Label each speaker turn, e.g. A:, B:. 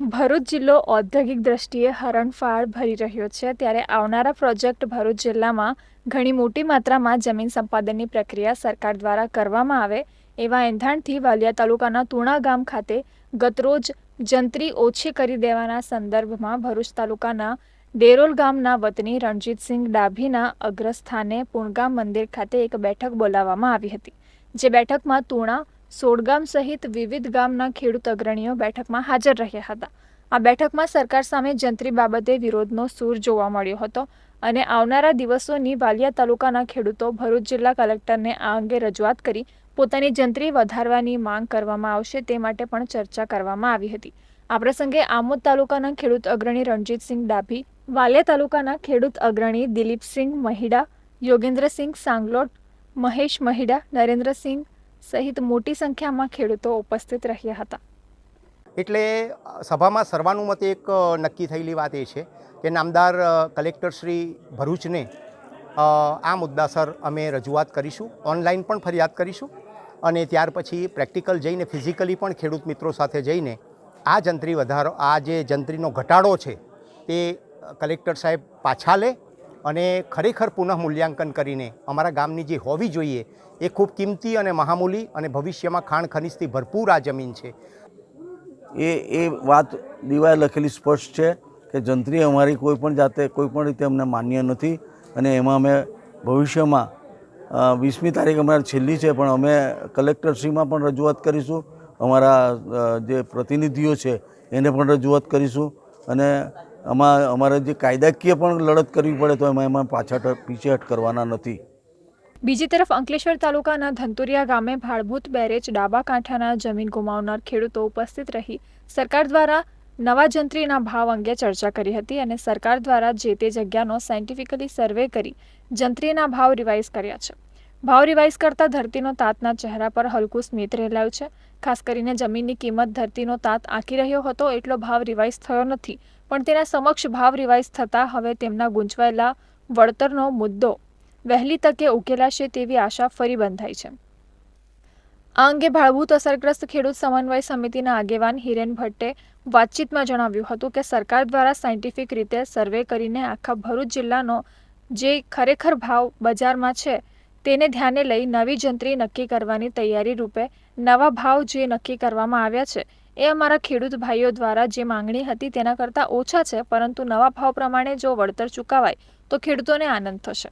A: ભરૂચ જિલ્લો ઔદ્યોગિક દ્રષ્ટિએ હરણફાળ ભરી રહ્યો છે. ત્યારે આવનારા પ્રોજેક્ટ ભરૂચ જિલ્લામાં ઘણી મોટી માત્રામાં જમીન સંપાદનની પ્રક્રિયા સરકાર દ્વારા કરવામાં આવે એવા એંધાણથી વાલિયા તાલુકાના તુણા ગામ ખાતે ગતરોજ જંત્રી ઓછી કરી દેવાના સંદર્ભમાં ભરૂચ તાલુકાના ડેરોલ ગામના વતની રણજીતસિંહ ડાભીના અગ્રસ્થાને પૂર્ણગામ મંદિર ખાતે એક બેઠક બોલાવવામાં આવી હતી, જે બેઠકમાં તુણા સોડગામ સહિત વિવિધ ગામના ખેડૂત અગ્રણીઓ બેઠકમાં હાજર રહ્યા હતા. આ બેઠકમાં સરકાર સામે જંત્રી બાબતે વિરોધનો સૂર જોવા મળ્યો હતો અને આવનારા દિવસોની વાલિયા તાલુકાના ખેડૂતો ભરૂચ જિલ્લા કલેક્ટરને આ અંગે રજૂઆત કરી પોતાની જંત્રી વધારવાની માંગ કરવામાં આવશે તે માટે પણ ચર્ચા કરવામાં આવી હતી. આ પ્રસંગે આમોદ તાલુકાના ખેડૂત અગ્રણી રણજીતસિંહ ડાભી, વાલિયા તાલુકાના ખેડૂત અગ્રણી દિલીપસિંહ મહિડા, યોગેન્દ્રસિંહ સાંગલોટ, મહેશ મહિડા, નરેન્દ્રસિંહ સહિત મોટી સંખ્યામાં ખેડૂતો ઉપસ્થિત રહ્યા હતા.
B: એટલે સભામાં સર્વાનુમતે એક નક્કી થયેલી વાત એ છે કે નામદાર કલેક્ટર શ્રી ભરૂચને આ મુદ્દાસર અમે રજૂઆત કરીશું, ઓનલાઈન પણ ફરિયાદ કરીશું અને ત્યાર પછી પ્રેક્ટિકલ જઈને, ફિઝિકલી પણ ખેડૂત મિત્રો સાથે જઈને આ જંત્રી વધારો, આ જે જંત્રીનો ઘટાડો છે તે કલેક્ટર સાહેબ પાછા લે અને ખરેખર પુનઃ મૂલ્યાંકન કરીને અમારા ગામની જે હોવી જોઈએ એ ખૂબ કિંમતી અને મહામૂલી અને ભવિષ્યમાં ખાણ ખનિજથી ભરપૂર આ જમીન છે.
C: એ એ વાત દીવાએ લખેલી સ્પષ્ટ છે કે જંત્રી અમારી કોઈ પણ જાતે કોઈ પણ રીતે અમને માન્ય નથી અને એમાં અમે ભવિષ્યમાં વીસમી તારીખ અમારી છેલ્લી છે પણ અમે કલેક્ટરશ્રીમાં પણ રજૂઆત કરીશું. અમારા જે પ્રતિનિધિઓ છે એને પણ રજૂઆત કરીશું અને આમાં અમારે જે કાયદાકીય પણ લડત કરવી પડે તો એમાં એમાં પાછળ પીછેહટ કરવાના નથી.
A: બીજી તરફ અંકલેશ્વર તાલુકાના ધંતુરિયા ગામે ભાડભૂત બેરેજ ડાબા કાંઠાના જમીન ગુમાવનાર ખેડૂતો ઉપસ્થિત રહી સરકાર દ્વારા નવા જંત્રીના ભાવ અંગે ચર્ચા કરી હતી અને સરકાર દ્વારા જે તે જગ્યાનો સાયન્ટિફિકલી સર્વે કરી જંત્રીના ભાવ રિવાઇઝ કર્યા છે. ભાવ રિવાઇઝ કરતા ધરતીનો તાતના ચહેરા પર હલકું સ્મિત રહેલાયું છે. ખાસ કરીને જમીનની કિંમત ધરતીનો તાત આંકી રહ્યો હતો એટલો ભાવ રિવાઇઝ થયો નથી. પણ તેના સમક્ષ ભાવ રિવાઇઝ થતાં હવે તેમના ગૂંચવાયેલા વળતરનો મુદ્દો વહેલી તકે ઉકેલાશે તેવી આશા ફરી બંધાઈ છે. આ અંગે ભાળભૂત અસરગ્રસ્ત ખેડૂત સમન્વય સમિતિના આગેવાન હિરેન ભટ્ટે વાતચીતમાં જણાવ્યું હતું કે સરકાર દ્વારા સાયન્ટિફિક રીતે સર્વે કરીને આખા ભરૂચ જિલ્લાનો જે ખરેખર ભાવ બજારમાં છે તેને ધ્યાને લઈ નવી જંત્રી નક્કી કરવાની તૈયારી રૂપે નવા ભાવ જે નક્કી કરવામાં આવ્યા છે, એ અમારા ખેડૂત ભાઈઓ દ્વારા જે માંગણી હતી તેના કરતાં ઓછા છે, પરંતુ નવા ભાવ પ્રમાણે જો વળતર ચૂકવાય, તો ખેડૂતોને આનંદ થશે.